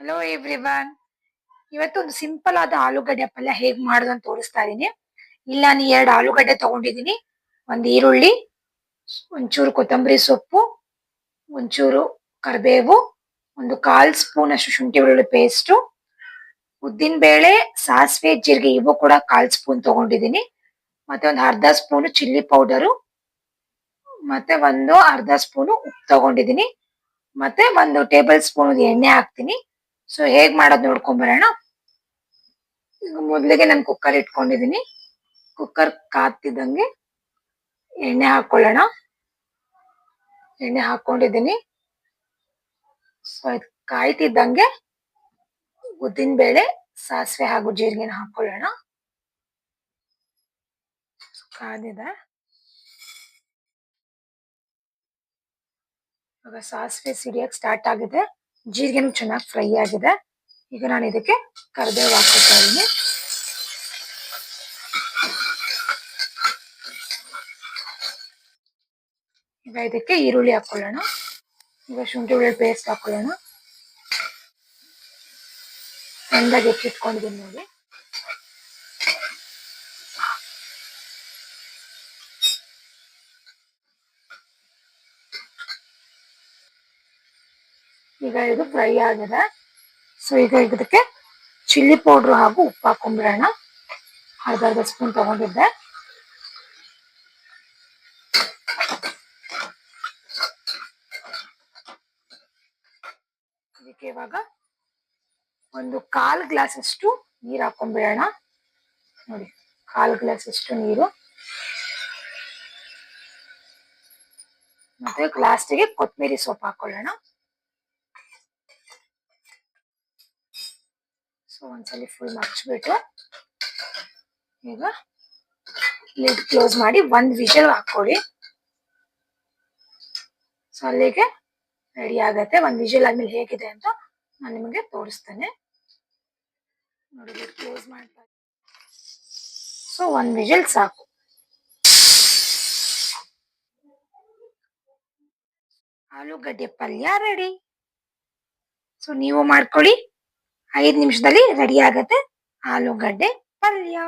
Hello everyone ಇವತ್ತು ಒಂದು simple ಆದ ಆಲೂಗಡ್ಡೆ ಪಲ್ಯ ಹೇಗ್ ಮಾಡೋದು ಅಂತ ತೋರಿಸ್ತಾ ಇದೀನಿ ಇಲ್ಲ, ನೀ ಎರಡು ಆಲೂಗಡ್ಡೆ ತಗೊಂಡಿದೀನಿ ಒಂದು ಈರುಳ್ಳಿ, ಒಂಚೂರು ಕೊತ್ತಂಬರಿ ಸೊಪ್ಪು, ಒಂಚೂರು ಕರಿಬೇವು, ಒಂದು ಕಾಲ್ ಸ್ಪೂನ್ ಅಷ್ಟು ಶುಂಠಿ ಬೆಳ್ಳುಳ್ಳಿ ಪೇಸ್ಟು ಉದ್ದಿನ ಬೇಳೆ, ಸಾಸಿವೆ, ಜೀರಿಗೆ ಇವು ಕೂಡ ಕಾಲ್ ಸ್ಪೂನ್ ತಗೊಂಡಿದೀನಿ ಮತ್ತೆ ಒಂದು ಅರ್ಧ ಸ್ಪೂನ್ ಚಿಲ್ಲಿ ಪೌಡರು, ಮತ್ತೆ ಒಂದು ಅರ್ಧ ಸ್ಪೂನ್ ಉಪ್ಪು ತಗೊಂಡಿದೀನಿ ಮತ್ತೆ ಒಂದು ಟೇಬಲ್ ಸ್ಪೂನ್ ಎಣ್ಣೆ ಹಾಕ್ತೀನಿ. ಸೊ ಹೇಗ್ ಮಾಡೋದ್ ನೋಡ್ಕೊಂಡ್ ಬರೋಣ. ಮೊದ್ಲಿಗೆ ನಾನು ಕುಕ್ಕರ್ ಇಟ್ಕೊಂಡಿದೀನಿ. ಕುಕ್ಕರ್ ಕಾತಿದಂಗೆ ಎಣ್ಣೆ ಹಾಕೊಳ್ಳೋಣ. ಎಣ್ಣೆ ಹಾಕೊಂಡಿದ್ದೀನಿ ಸೊ ಇದು ಕಾಯ್ತಿದ್ದಂಗೆ ಉದ್ದಿನ ಬೇಳೆ ಸಾಸಿವೆ ಹಾಗೂ ಜೀರಿಗೆನ ಹಾಕೊಳ್ಳೋಣ. ಕಾದಿದೆ. ಇವಾಗ ಸಾಸಿವೆ ಸಿಡಿಯಕ್ ಸ್ಟಾರ್ಟ್ ಆಗಿದೆ. ಜೀರಿಗೆನು ಚೆನ್ನಾಗಿ ಫ್ರೈ ಆಗಿದೆ. ಈಗ ನಾನು ಇದಕ್ಕೆ ಕರಿಬೇವು ಹಾಕೋತಾ ಇದ್ದೀನಿ ಈಗ ಇದಕ್ಕೆ ಈರುಳ್ಳಿ ಹಾಕೊಳ್ಳೋಣ. ಈಗ ಶುಂಠಿ ಬೆಳ್ಳುಳ್ಳಿ ಪೇಸ್ಟ್ ಹಾಕೊಳ್ಳೋಣ. ಚೆಂದಾಗಿ ಹೆಚ್ಚಿಟ್ಕೊಂಡಿದ್ದೀನಿ ನೋಡಿ. ಈಗ ಇದು ಫ್ರೈ ಆಗಿದೆ. ಸೊ ಈಗ ಇದಕ್ಕೆ ಚಿಲ್ಲಿ ಪೌಡರ್ ಹಾಗೂ ಉಪ್ಪು ಹಾಕೊಂಡ್ಬಿಡೋಣ ಅರ್ಧ ಅರ್ಧ ಸ್ಪೂನ್ ತಗೊಂಡಿದ್ದೆ. ಇದಕ್ಕೆ ಇವಾಗ ಒಂದು ಕಾಲ್ ಗ್ಲಾಸ್ ಅಷ್ಟು ನೀರು ಹಾಕೊಂಡ್ಬಿಡೋಣ ನೋಡಿ, ಕಾಲ್ ಗ್ಲಾಸ್ ಅಷ್ಟು ನೀರು. ಮತ್ತೆ ಲಾಸ್ಟಿಗೆ ಕೊತ್ತಂಬರಿ ಸೊಪ್ಪು ಹಾಕೊಳ್ಳೋಣ. ಸೊ ಒಂದ್ಸಲಿ ಫುಲ್ ಮರ್ಚ್ಬಿಟ್ಟು ಈಗ ಲಿಡ್ ಕ್ಲೋಸ್ ಮಾಡಿ ಒಂದ್ ವಿಷಲ್ ಹಾಕೊಳ್ಳಿ ಸೊ ಅಲ್ಲಿಗೆ ರೆಡಿ ಆಗತ್ತೆ. ಒಂದ್ ವಿಷಲ್ ಆದ್ಮೇಲೆ ಹೇಗಿದೆ ಅಂತ ನಾನು ನಿಮಗೆ ತೋರಿಸ್ತೇನೆ. ನೋಡಿ ಲಿಡ್ ಕ್ಲೋಸ್ ಮಾಡ್ತಾ ಸೊ ಒಂದ್ ವಿಷಲ್ ಸಾಕು. ಆಲೂಗಡ್ಡೆ ಪಲ್ಯ ರೆಡಿ ಸೊ ನೀವು ಮಾಡ್ಕೊಳ್ಳಿ. ಐದ್ ನಿಮಿಷದಲ್ಲಿ ರೆಡಿ ಆಗತ್ತೆ. ಆಲೂಗಡ್ಡೆ ಪಲ್ಯ.